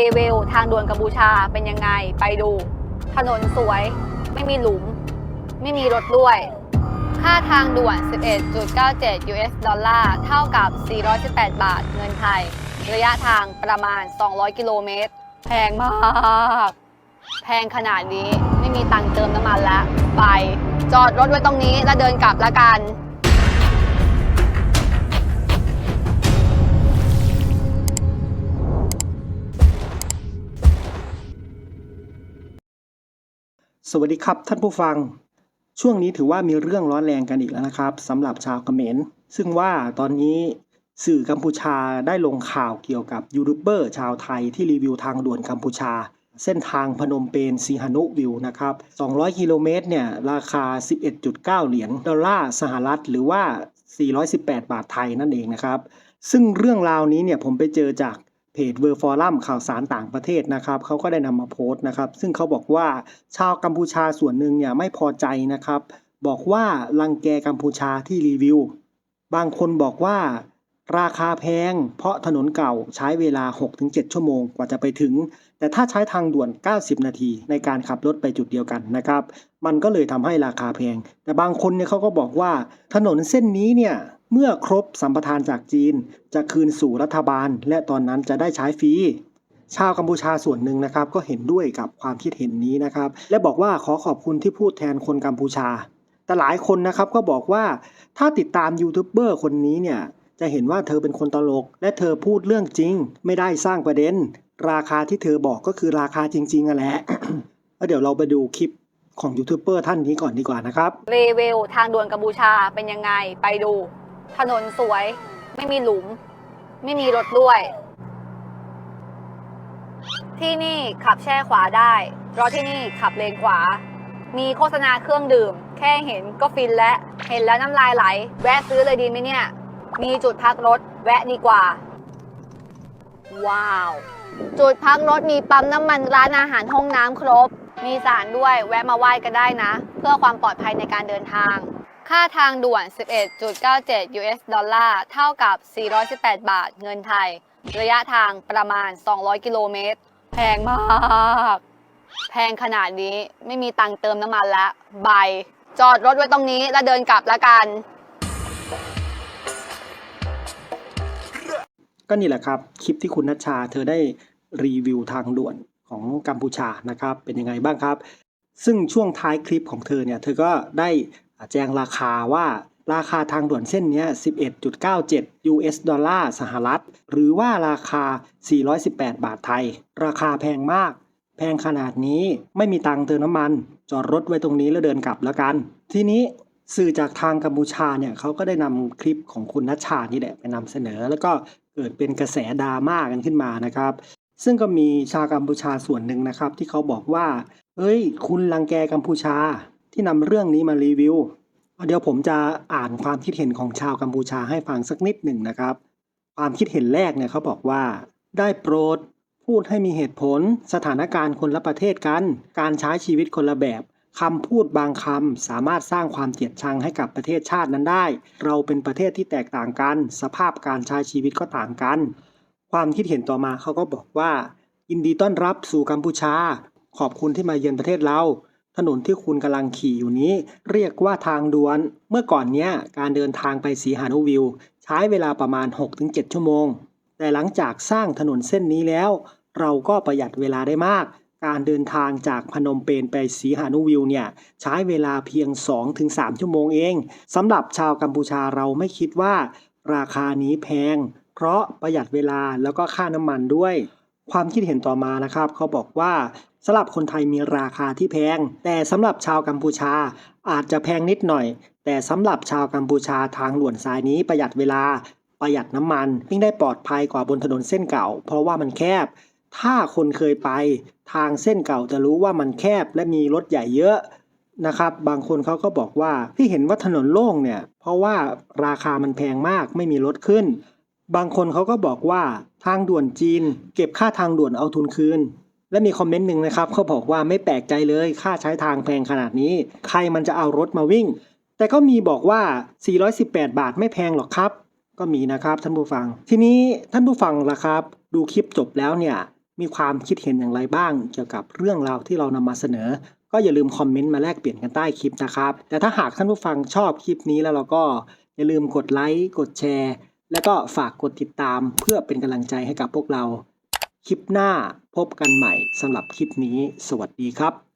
รีวิวทางด่วนกัมพูชาเป็นยังไงไปดู ถนนสวย ไม่มีหลุม ไม่มีรถด้วย ค่าทางด่วน 11.97 US ดอลลาร์ เท่ากับ 418 บาทเงินไทย ระยะทางประมาณ 200 กิโลเมตร แพงมาก แพงขนาดนี้ไม่มีตังเติมน้ำมันแล้ว ไป จอดรถไว้ตรงนี้แล้วเดินกลับละกัน สวัสดีครับท่านผู้ฟัง ช่วงนี้ถือว่ามีเรื่องร้อนแรงกันอีกแล้วนะครับสำหรับชาวเขมร ซึ่งว่าตอนนี้สื่อกัมพูชาได้ลงข่าวเกี่ยวกับยูทูบเบอร์ชาวไทยที่รีวิวทางด่วนกัมพูชา เส้นทางพนมเปญสีหนุวิวนะครับ 200 กิโลเมตรเนี่ยราคา 11.9 เหรียญดอลลาร์สหรัฐหรือว่า 418 บาทไทยนั่นเองนะครับ ซึ่งเรื่องราวนี้เนี่ยผมไปเจอจาก เพจเวอร์ฟอรัมข่าวสารต่างประเทศนะครับเขาก็ได้นำมาโพสต์นะครับ ซึ่งเขาบอกว่าชาวกัมพูชาส่วนหนึ่งเนี่ยไม่พอใจนะครับ บอกว่ารังแกกัมพูชาที่รีวิว บางคนบอกว่าราคาแพง เพราะถนนเก่าใช้เวลา 6-7 ชั่วโมงกว่าจะไปถึง แต่ถ้าใช้ทางด่วน 90 นาทีในการขับรถไปจุดเดียวกันนะครับ มันก็เลยทำให้ราคาแพง แต่บางคนเนี่ยเขาก็บอกว่าถนนเส้นนี้เนี่ย เมื่อครบสัมปทานจากจีน จะคืนสู่รัฐบาล และตอนนั้นจะได้ใช้ฟรีชาวกัมพูชาส่วนหนึ่งนะครับ ก็เห็นด้วยกับความคิดเห็นนี้นะครับ และบอกว่าขอขอบคุณที่พูดแทนคนกัมพูชา แต่หลายคนนะครับก็บอกว่าถ้าติดตามยูทูบเบอร์คนนี้เนี่ยจะเห็นว่าเธอเป็นคนตลก และเธอพูดเรื่องจริง ไม่ได้สร้างประเด็น ราคาที่เธอบอกก็คือราคาจริงๆอะแหละแล้วเดี๋ยวเราไปดูคลิปของยูทูบเบอร์ท่านนี้ก่อนดีกว่านะครับรีวิวทางด่วนกัมพูชาเป็นยังไงไปดู ถนนสวย ไม่มีหลุม ไม่มีรถด้วย ที่นี่ขับแช่ขวาได้ เพราะที่นี่ขับเลนขวา มีโฆษณาเครื่องดื่ม แค่เห็นก็ฟินแล้ว เห็นแล้วน้ำลายไหล แวะซื้อเลยดีไหมเนี่ย มีจุดพักรถ แวะดีกว่า ว้าว จุดพักรถมีปั๊มน้ำมันร้านอาหารห้องน้ำครบ มีสารด้วยแวะมาไหว้ก็ได้นะ เพื่อความปลอดภัยในการเดินทาง ค่าทางด่วน 11.97 US ดอลลาร์ เท่ากับ 418 บาทเงินไทย ระยะทางประมาณ 200 กิโลเมตร แพงมาก แพงขนาดนี้ไม่มีตังเติมน้ำมันล้วบายจอดรถไว้ตรงนี้แล้วเดินกลับละกัน ก็นี่แหละครับ คลิปที่คุณนัชชาเธอได้รีวิวทางด่วนของกัมพูชานะครับ เป็นยังไงบ้างครับ ซึ่งช่วงท้ายคลิปของเธอเนี่ย เธอก็ได้ แจ้งราคาว่าราคาทางด่วนเส้นนี้ 11.97 US ดอลลาร์สหรัฐ หรือว่าราคา 418 บาทไทย ราคาแพงมาก แพงขนาดนี้ไม่มีตังเติมน้ำมัน จอดรถไว้ตรงนี้แล้วเดินกลับแล้วกัน ทีนี้สื่อจากทางกัมพูชาเนี่ยเขาก็ได้นำคลิปของคุณนัชชานี่แหละไปนำเสนอ แล้วก็เกิดเป็นกระแสดราม่ากันขึ้นมานะครับซึ่งก็มีชาวกัมพูชาส่วนหนึ่งนะครับ ที่เขาบอกว่า เอ้ย คุณรังแกกัมพูชา ที่นำเรื่องนี้มารีวิว เดี๋ยวผมจะอ่านความคิดเห็นของชาวกัมพูชาให้ฟังสักนิดหนึ่งนะครับ ความคิดเห็นแรกเนี่ยเขาบอกว่า ได้โปรด พูดให้มีเหตุผล สถานการณ์คนละประเทศกัน การใช้ชีวิตคนละแบบคำพูดบางคำสามารถสร้างความเกลียดชังให้กับประเทศชาตินั้นได้ เราเป็นประเทศที่แตกต่างกัน สภาพการใช้ชีวิตก็ต่างกัน ความคิดเห็นต่อมาเขาก็บอกว่ายินดีต้อนรับสู่กัมพูชา ขอบคุณที่มาเยือนประเทศเรา ถนนที่คุณกำลังขี่อยู่นี้ เรียกว่าทางด่วน เมื่อก่อนเนี้ยการเดินทางไปสีหานุวิว ใช้เวลาประมาณ 6-7 ชั่วโมง แต่หลังจากสร้างถนนเส้นนี้แล้ว เราก็ประหยัดเวลาได้มาก การเดินทางจากพนมเปญไปสีหานุวิวเนี่ยใช้เวลาเพียง 2-3 ชั่วโมงเองสำหรับชาวกัมพูชาเราไม่คิดว่า ราคานี้แพง เพราะประหยัดเวลาแล้วก็ค่าน้ำมันด้วย ความคิดเห็นต่อมานะครับ เขาบอกว่าสำหรับคนไทยมีราคาที่แพง แต่สำหรับชาวกัมพูชาอาจจะแพงนิดหน่อย แต่สำหรับชาวกัมพูชาทางด่วนสายนี้ประหยัดเวลา ประหยัดน้ำมันยิ่งได้ปลอดภัยกว่าบนถนนเส้นเก่า เพราะว่ามันแคบ ถ้าคนเคยไปทางเส้นเก่าจะรู้ว่ามันแคบและมีรถใหญ่เยอะนะครับบางคนเขาก็บอกว่าที่เห็นว่าถนนโล่งเนี่ย เพราะว่าราคามันแพงมากไม่มีรถขึ้น บางคนเขาก็บอกว่าทางด่วนจีน เก็บค่าทางด่วนเอาทุนคืน และมีคอมเมนต์หนึ่งนะครับเขาบอกว่าไม่แปลกใจเลยค่าใช้ทางแพงขนาดนี้ ใครมันจะเอารถมาวิ่ง แต่ก็มีบอกว่า 418 บาทไม่แพงหรอกครับ ก็มีนะครับท่านผู้ฟัง ทีนี้ท่านผู้ฟังล่ะครับ ดูคลิปจบแล้วเนี่ยมีความคิดเห็นอย่างไรบ้าง เกี่ยวกับเรื่องราวที่เรานำมาเสนอ ก็อย่าลืมคอมเมนต์มาแลกเปลี่ยนกันใต้คลิปนะครับ แต่ถ้าหากท่านผู้ฟังชอบคลิปนี้แล้วเราก็อย่าลืมกดไลค์กดแชร์ แล้วก็ฝากกดติดตามเพื่อเป็นกำลังใจให้กับพวกเรา คลิปหน้าพบกันใหม่สำหรับคลิปนี้ สวัสดีครับ